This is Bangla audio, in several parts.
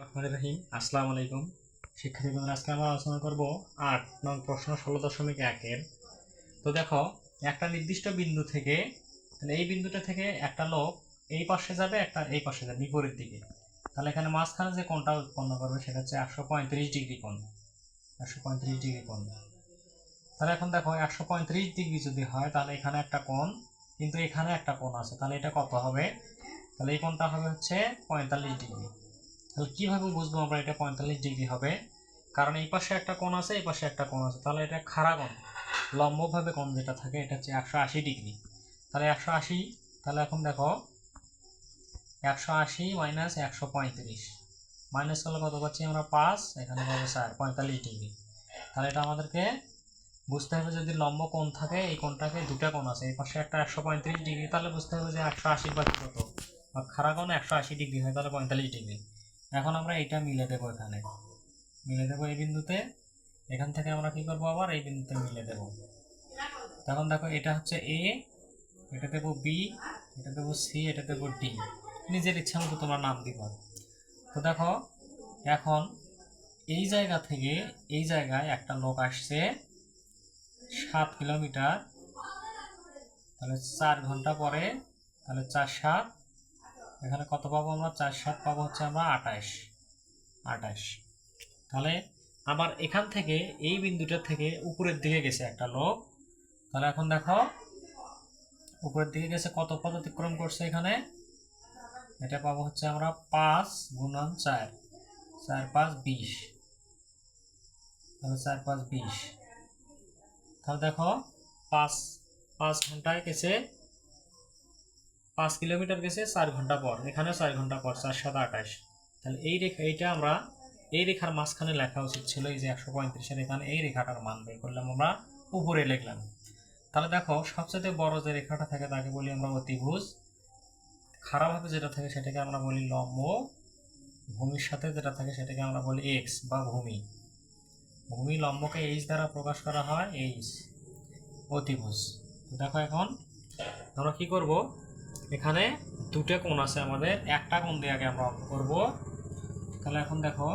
রহমান রহিম আসসালামু আলাইকুম। শিক্ষার্থী আজকে আমরা আলোচনা করব আট নং প্রশ্ন ষোলো দশমিক একের। তো দেখো, একটা নির্দিষ্ট বিন্দু থেকে এই বিন্দুটা থেকে একটা লোক এই পাশে যাবে, একটা এই পাশে যাবে, বিপরীত দিকে। তাহলে এখানে মাঝখানে যে কোণটা উৎপন্ন করবে, সেটা হচ্ছে একশো পঁয়ত্রিশ ডিগ্রি কোণ। একশো পঁয়ত্রিশ ডিগ্রি কোণ। তাহলে এখন দেখো, একশো পঁয়ত্রিশ ডিগ্রি যদি হয়, তাহলে এখানে একটা কোণ, কিন্তু এখানে একটা কোণ আছে। তাহলে এটা কত হবে? তাহলে এই কোণটা হবে হচ্ছে পঁয়তাল্লিশ ডিগ্রি। তাহলে কীভাবে বুঝব আমরা এটা পঁয়তাল্লিশ ডিগ্রি হবে? কারণ এই পাশে একটা কোণ আছে, এই পাশে একটা কোণ আছে। তাহলে এটা খাড়া কোণ। লম্বভাবে কোণ যেটা থাকে, এটা হচ্ছে একশো আশি ডিগ্রি। তাহলে একশো আশি, তাহলে এখন দেখো, একশো আশি মাইনাস একশো পঁয়ত্রিশ। মাইনাস করলে কত পাচ্ছি আমরা? পাঁচ, এখানে পাবো স্যার পঁয়তাল্লিশ ডিগ্রি। তাহলে এটা আমাদেরকে বুঝতে হবে যদি লম্ব কোণ থাকে, এই কোণটাকে দুটা কোণ আছে। এই পাশে একটা একশো পঁয়ত্রিশ ডিগ্রি, তাহলে বুঝতে হবে যে একশো আশি পাচ্ছি কত। খাড়া কোণ একশো আশি ডিগ্রি হয়, তাহলে পঁয়তাল্লিশ ডিগ্রি। এখন আমরা এটা মিলে দেবো এখানে। মিলে দেবো এই বিন্দুতে। এখান থেকে আমরা কি করব আবার? এই বিন্দুতে মিলে দেবো। তখন দেখো এটা হচ্ছে এ এটা দেবো বি এটা দেবো সি এটা দেবো ডি নিজের ইচ্ছা মতো তোমরা নাম দিবা। তো দেখো, এখন এই জায়গা থেকে এই জায়গায় একটা লোক আসছে সাত কিলোমিটার। তাহলে চার ঘণ্টা পরে তাহলে চার সাত এখানে কত পাবো আমরা? চার, সাত পাবো হচ্ছে আমরা আঠাশ। আঠাশ। তাহলে আবার এখান থেকে এই বিন্দুটা থেকে উপরের দিকে গেছে একটা লোক তাহলে এখন দেখো, উপরের দিকে গেছে কত পদ অতিক্রম করছে এখানে? এটা পাবো হচ্ছে আমরা পাঁচ গুণন চার চার পাঁচ বিশ। তাহলে চার পাঁচ বিশ। তাহলে দেখো, পাঁচ পাঁচ ঘন্টায় গেছে পাঁচ কিলোমিটার গেছে চার ঘণ্টা পর এখানে চার ঘণ্টা পর, চার সাত আঠাশ। তাহলে এই রেখা, এইটা আমরা, এই রেখার মাঝখানে লেখা উচিত ছিল এই যে একশো পঁয়ত্রিশের এখানে এই রেখাটার মান বের করলাম, আমরা উপরে লিখলাম। তাহলে দেখো সবচেয়ে বড় যে রেখাটা থাকে তাকে বলি আমরা অতিভুজ। খারাপভাবে যেটা থাকে সেটাকে আমরা বলি লম্ব। ভূমির সাথে যেটা থাকে সেটাকে আমরা বলি এক্স বা ভূমি। ভূমি লম্বকে এইচ দ্বারা প্রকাশ করা হয় এইচ অতিভুজ। দেখো এখন, আমরা কি করব? এখানে দুটো কোণ আছে আমাদের। একটা কোণ দিয়ে আগে আমরা অঙ্ক করব। তাহলে এখন দেখো,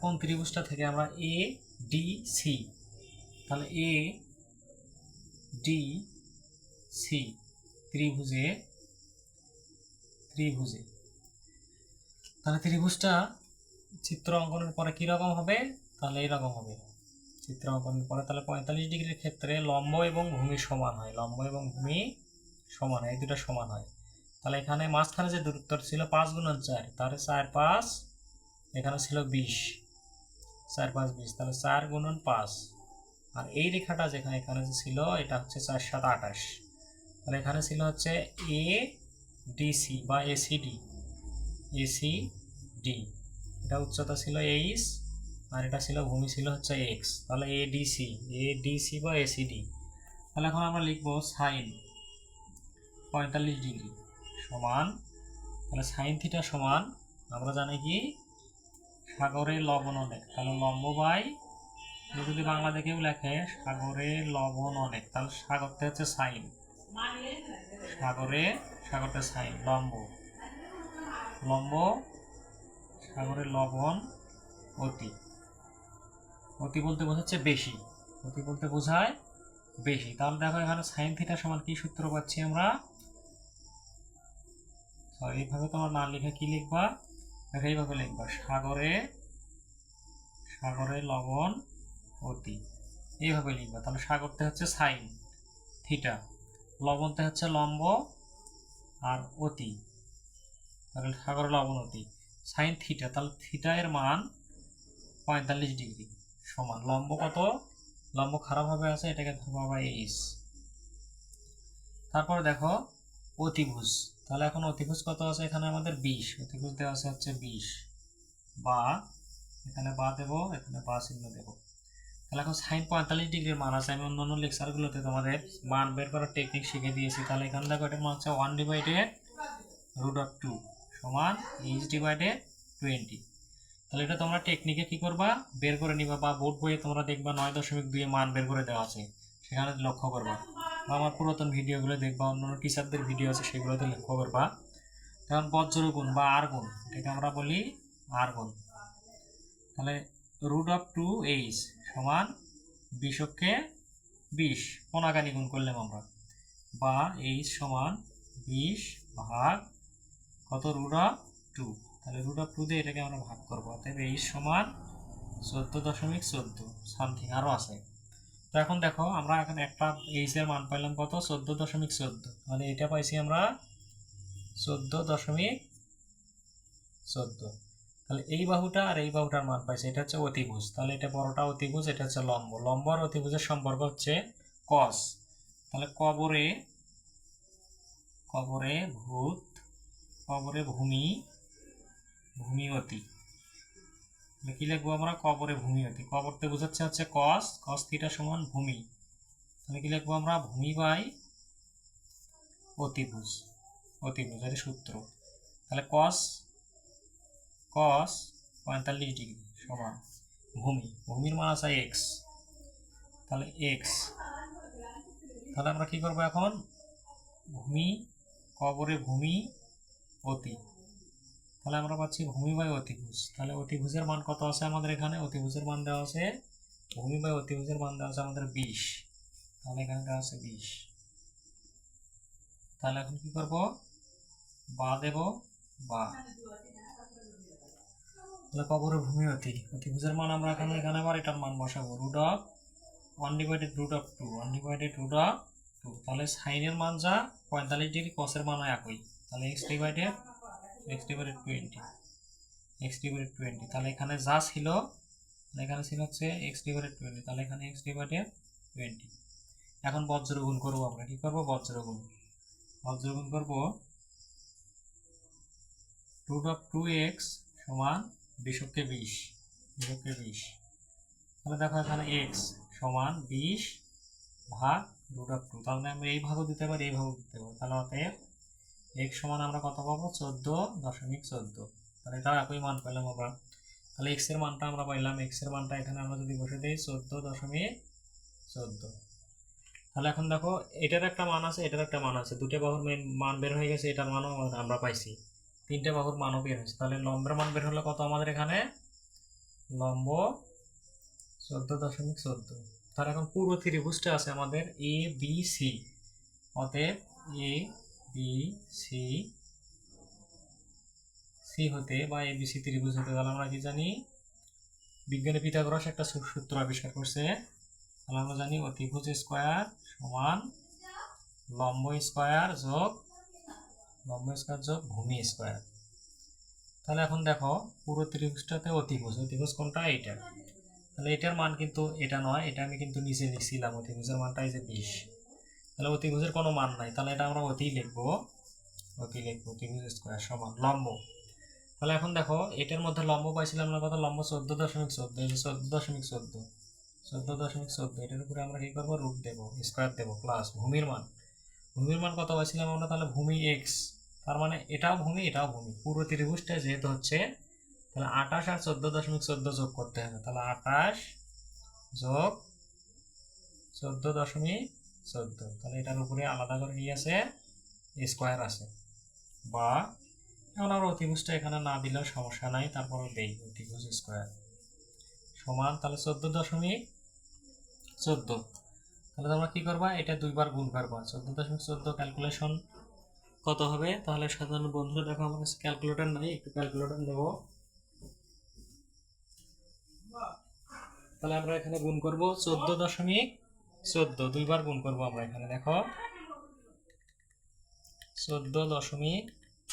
কোন ত্রিভুজটা থেকে আমরা এ ডি সি তাহলে এ ডি সি ত্রিভুজে ত্রিভুজে। তাহলে ত্রিভুজটা চিত্র অঙ্কনের পরে কি রকম হবে? তাহলে এইরকম হবে। চিত্র অঙ্কনের পরে তাহলে পঁয়তাল্লিশ ডিগ্রির ক্ষেত্রে লম্ব এবং ভূমি সমান হয়। লম্ব এবং ভূমি সমান হয়, এই দুটো সমান হয়। তাহলে এখানে মাঝখানে যে দূরত্ব ছিল পাঁচ গুণন চার, তাহলে চার পাঁচ, এখানে ছিল বিশ। চার পাঁচ বিশ, তাহলে চার গুণন পাঁচ। আর এই রেখাটা যেখানে এখানে যে ছিল, এটা হচ্ছে চার সাত আঠাশ। তাহলে এখানে ছিল হচ্ছে এ ডিসি বা এসিডি এসি ডি। এটা উচ্চতা ছিল এইচ আর এটা ছিল, ভূমি ছিল হচ্ছে এক্স তাহলে এ ডিসি এ ডিসি বা এসিডি তাহলে এখন আমরা লিখব সাইন পঁয়তাল্লিশ ডিগ্রি সমান, তাহলে সাইন থিটা সমান, আমরা জানি কি? সাগরে লবণ অনেক, তাহলে লম্ব বাই যদি বাংলা দেখেও লেখে, সাগরে লবণ অনেক, তাহলে সাগরটা হচ্ছে সাইন সাগরে, সাগরটা সাইন লম্ব। লম্ব সাগরের লবণ অতি। অতি বলতে বোঝাচ্ছে বেশি। অতি বলতে বোঝায় বেশি। তাহলে দেখো এখানে সাইন থিটা সমান কি সূত্র পাচ্ছি আমরা? এইভাবে তোমার না লিখে কি লিখবা? দেখো এইভাবে লিখবা। সাগরে সাগরে লবণ অতি। এইভাবে লিখবা। তাহলে সাগরতে হচ্ছে সাইন থিটা লবণতে হচ্ছে লম্ব আর অতি। তাহলে সাগরে লবণ অতি। সাইন থিটা তাহলে থিটা এর মান পঁয়তাল্লিশ ডিগ্রি। সমান। লম্ব কত? লম্ব খারাপভাবে আছে, এটাকে ধরবো আমরা এইচ তারপর দেখো, অতিভুজ। তাহলে এখন অতিভুজ কত আছে এখানে আমাদের? বিশ। অতিভুজ দেওয়া আছে হচ্ছে বিশ। বা, এখানে বা দেবো, এখানে বা চিহ্ন দেবো। তাহলে এখন সাইন পঁয়তাল্লিশ ডিগ্রির মান আছে। আমি অন্য অন্য লেকচারগুলোতে তোমাদের মান বের করার টেকনিক শিখে দিয়েছি। তাহলে এখানে দেখো এটার মান হচ্ছে one divided root of two সমান এইচ ডিভাইডেড টোয়েন্টি তাহলে এটা তোমরা টেকনিকে কি করবা? বের করে নিবা বা বোর্ড বইয়ে তোমরা দেখবা নয় দশমিক দুই মান বের করে দেওয়া আছে। সেখানে লক্ষ্য করবা। বা আমার পুরাতন ভিডিওগুলো দেখবা অন্য টিচারদের ভিডিও আছে, সেগুলোতে লক্ষ্য করবা। যেমন বজ্র গুণ বা আর গুণ, এটাকে আমরা বলি আর গুণ। তাহলে রুট অফ টু এইচ সমান বিশকে বিশ পনাগানি গুণ করলাম আমরা। বা এইচ সমান বিশ ভাগ কত? রুট অফ টু তাহলে রুট অফ টু দিয়ে এটাকে আমরা ভাগ করব। অতএব এইচ সমান চোদ্দ দশমিক চোদ্দ সামথিং আরও আছে। তো এখন দেখো, আমরা এখন একটা এইচ এর মান পাইলাম কত? চোদ্দ দশমিক চোদ্দ। তাহলে এটা পাইছি আমরা চোদ্দ দশমিক চোদ্দ। তাহলে এই বাহুটা আর এই বাহুটার মান পাইছে, এটা হচ্ছে অতিভুজ। তাহলে এটা বড়টা অতিভুজ, এটা হচ্ছে লম্ব। লম্ব আর অতিভুজের সম্পর্ক হচ্ছে কস তাহলে কবরে কবরে ভূত, কবরে ভূমি ভূমিয়তি। কি লিখব আমরা? কবরে ভূমিয়তি। কবরতে বোঝাচ্ছে হচ্ছে কস কস থিটা সমান ভূমি। তাহলে কি লিখব আমরা? ভূমি বাই অতিভুজ অতিভুজ, এটা সূত্র। তাহলে কস কস পঁয়তাল্লিশ ডিগ্রি সমান ভূমি। ভূমির মান আছে এক্স তাহলে এক্স তাহলে আমরা কি করব এখন? ভূমি, কবরে ভূমি, অতি। তাহলে আমরা পাচ্ছি ভূমি বাই অতিভুজ। তাহলে অতিভুজের মান কত আছে আমাদের এখানে? অতিভুজের মান দেওয়া আছে, ভূমি বাই অতিভুজের মান দেওয়া আছে আমাদের বিশ। তাহলে এখানে দেওয়া আছে বিশ। তাহলে এখন কি করব? বা দেব বা। তাহলে কবরে ভূমি অতি। অতিভুজের মান আমরা এখানে এখানে আবার এটার মান বসাবো। Root of one divided root of two one divided root of two তাহলে সাইনের মান যা, পঁয়তাল্লিশ ডিগ্রি কসের মান একই। তাহলে X divided X divided twenty X divided twenty তাহলে এখানে যা ছিল এখানে ছিল হচ্ছে এক্স ডিভাইডেড টোয়েন্টি তাহলে এখানে এক্স ডিভাইডেড টোয়েন্টি এখন বজ্রগুণ করব আমরা, কি করব? বজ্রগুণ বজ্রগুণ করব রুট অফ টু এক্স সমান বিশকে বিশ বিশকে বিশ। তাহলে দেখো এখানে এক্স সমান বিশ ভাগ রুট অফ টু তাহলে আমরা এই ভাগও দিতে পারি, এই ভাগও দিতে পারি। তাহলে অতএব এক্স সমান আমরা কত পাবো? চোদ্দ দশমিক চোদ্দ। তাহলে এটাও একই মান পেলাম আমরা। তাহলে এক্সের মানটা আমরা পাইলাম। এক্সের মানটা এখানে আমরা যদি বসে দিই, চোদ্দ দশমিক চোদ্দ। তাহলে এখন দেখো, এটার একটা মান আছে, এটার একটা মান আছে। দুটো বাহুর মান বের হয়ে গেছে, এটার মানও আমরা পাইছি। তিনটে বাহুর মানও বের হয়েছে। তাহলে লম্বের মান বের হলো কত আমাদের এখানে? লম্ব চোদ্দ দশমিক চোদ্দ। তাহলে এখন পুরো ত্রিভুজটা আছে আমাদের এ বি সি অতএব এ বি সি সি হতে বা এ, বি, সি ত্রিভুজ হতে, তাহলে আমরা কি জানি? বিজ্ঞানী পিথাগোরাস একটা সূত্র আবিষ্কার করছে। তাহলে আমরা জানি অতিভুজ স্কোয়ার সমান লম্ব স্কোয়ার যোগ লম্ব স্কোয়ার যোগ ভূমি স্কোয়ার। তাহলে এখন দেখো, পুরো ত্রিভুজটাতে অতিভুজ। অতিভুজ কোনটা? এইটা তাহলে এটার মান কিন্তু এটা নয়, এটা আমি কিন্তু নিচে লিখছিলাম অতিভুজের মানটা এই যে বিশ। তাহলে অতিভুজের কোনো মান নাই। তাহলে এটা আমরা অতি লিখব। অতি লিখব, অতিভুজ স্কোয়ার সমান লম্ব। তাহলে এখন দেখো, এটার মধ্যে লম্ব পাইছিলাম না কত? লম্ব চোদ্দ দশমিক চোদ্দ, এই যে চোদ্দ দশমিক চোদ্দ। চোদ্দ দশমিক চোদ্দ, এটার উপরে আমরা কি করব? রুট দেবো স্কোয়ার দেবো প্লাস ভূমির মান। ভূমির মান কত পাইছিলাম আমরা? তাহলে ভূমি এক্স তার মানে এটাও ভূমি এটাও ভূমি। পুরো ত্রিভুজটা যেহেতু হচ্ছে, তাহলে আঠাশ আর চোদ্দ দশমিক চোদ্দ যোগ করতে হবে। তাহলে আঠাশ যোগ চোদ্দ দশমিক চোদ্দ। তাহলে এটার উপরে আলাদা করে নিয়ে আছে স্কোয়ার আছে। বা এখন আমরা অতিভুজটা এখানে না দিলেও সমস্যা নাই তারপর দেই অতিভুজ স্কোয়ার সমান, তাহলে চোদ্দ দশমিক চোদ্দ। তাহলে তোমরা কি করবা? এটা দুইবার গুণ করবা। চোদ্দ দশমিক চোদ্দ ক্যালকুলেশন কত হবে? তাহলে সাধারণ বন্ধুরা দেখো আমার কাছে ক্যালকুলেটর নাই, একটু ক্যালকুলেটর নেব। তাহলে আমরা এখানে গুণ করব চোদ্দ দশমিক চোদ্দ, দুইবার গুণ করব আমরা এখানে, দেখো। চোদ্দ দশমিক,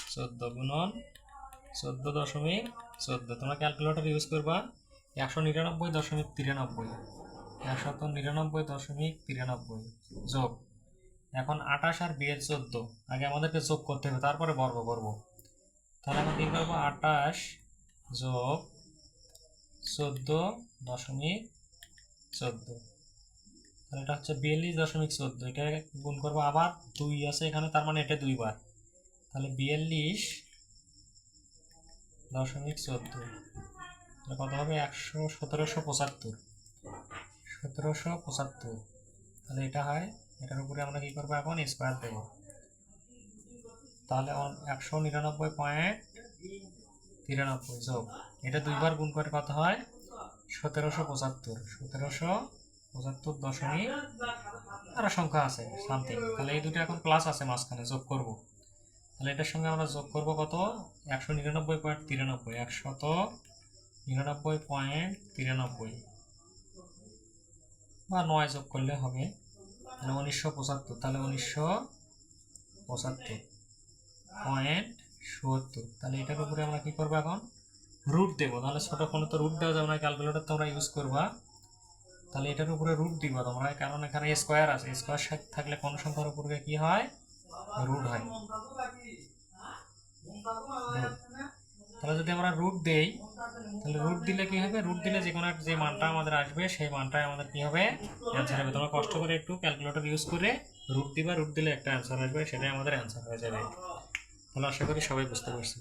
চোদ্দ গুণন, চোদ্দ দশমিক, চোদ্দ। তোমরা ক্যালকুলেটর ইউজ করবা। একশো নিরানব্বই দশমিক তিরানব্বই। একশত নিরানব্বই দশমিক তিরানব্বই। যোগ। এখন আঠাশ আর বিয়ের চোদ্দ। আগে আমাদেরকে যোগ করতে হবে, তারপরে বর্গ করব। তাহলে আমরা কি করব? আঠাশ যোগ চোদ্দ দশমিক চোদ্দ। তাহলে এটা হচ্ছে বিয়াল্লিশ দশমিক চোদ্দ, এটা গুণ করব আবার দুই আছে এখানে, তার মানে এটা দুইবার। তাহলে বিয়াল্লিশ দশমিক চোদ্দ, তাহলে কত হবে? একশো সতেরোশো পঁচাত্তর। সতেরোশো পঁচাত্তর, তাহলে এটা হয়, এটার উপরে আমরা কি করব এখন? স্কোয়ার দেবো। তাহলে একশো নিরানব্বই পয়েন্ট তিরানব্বই যোগ, এটা দুইবার গুণ করে কত হয়? সতেরোশো পঁচাত্তর, সতেরোশো পঁচাত্তর দশমিক আরও সংখ্যা আছে সামথিং তাহলে এই দুটো এখন প্লাস আছে মাঝখানে, যোগ করব। তাহলে এটার সঙ্গে আমরা যোগ করব কত? একশো নিরানব্বই পয়েন্ট তিরানব্বই, একশত নিরানব্বই পয়েন্ট তিরানব্বই। বা নয় যোগ করলে হবে, তাহলে উনিশশো পঁচাত্তর, তাহলে উনিশশো পঁচাত্তর পয়েন্ট সত্তর। তাহলে এটার উপরে আমরা কি করব এখন? রুট দেবো। তাহলে ছোটো ফোনে তো রুট দেওয়া যাবে না ক্যালকুলেটর তোমরা ইউজ করবা। তাহলে এটার উপরে রুট দিবা তোমরা, কারণ এখানে স্কোয়ার আছে স্কোয়ার থাকলে কোন সংখ্যার উপরে কি হয়? রুট হয়। তাহলে যদি আমরা রুট দেই, তাহলে রুট দিলে কি হবে? রুট দিলে যে কোনো যে মানটা আমাদের আসবে, সেই মানটাই আমাদের কি হবে? অ্যান্সার হবে। তোমরা কষ্ট করে একটু ক্যালকুলেটর ইউজ করে রুট দিবা রুট দিলে একটা অ্যান্সার আসবে, সেটাই আমাদের অ্যান্সার হয়ে যাবে। তাহলে আশা করি সবাই বুঝতে পারছি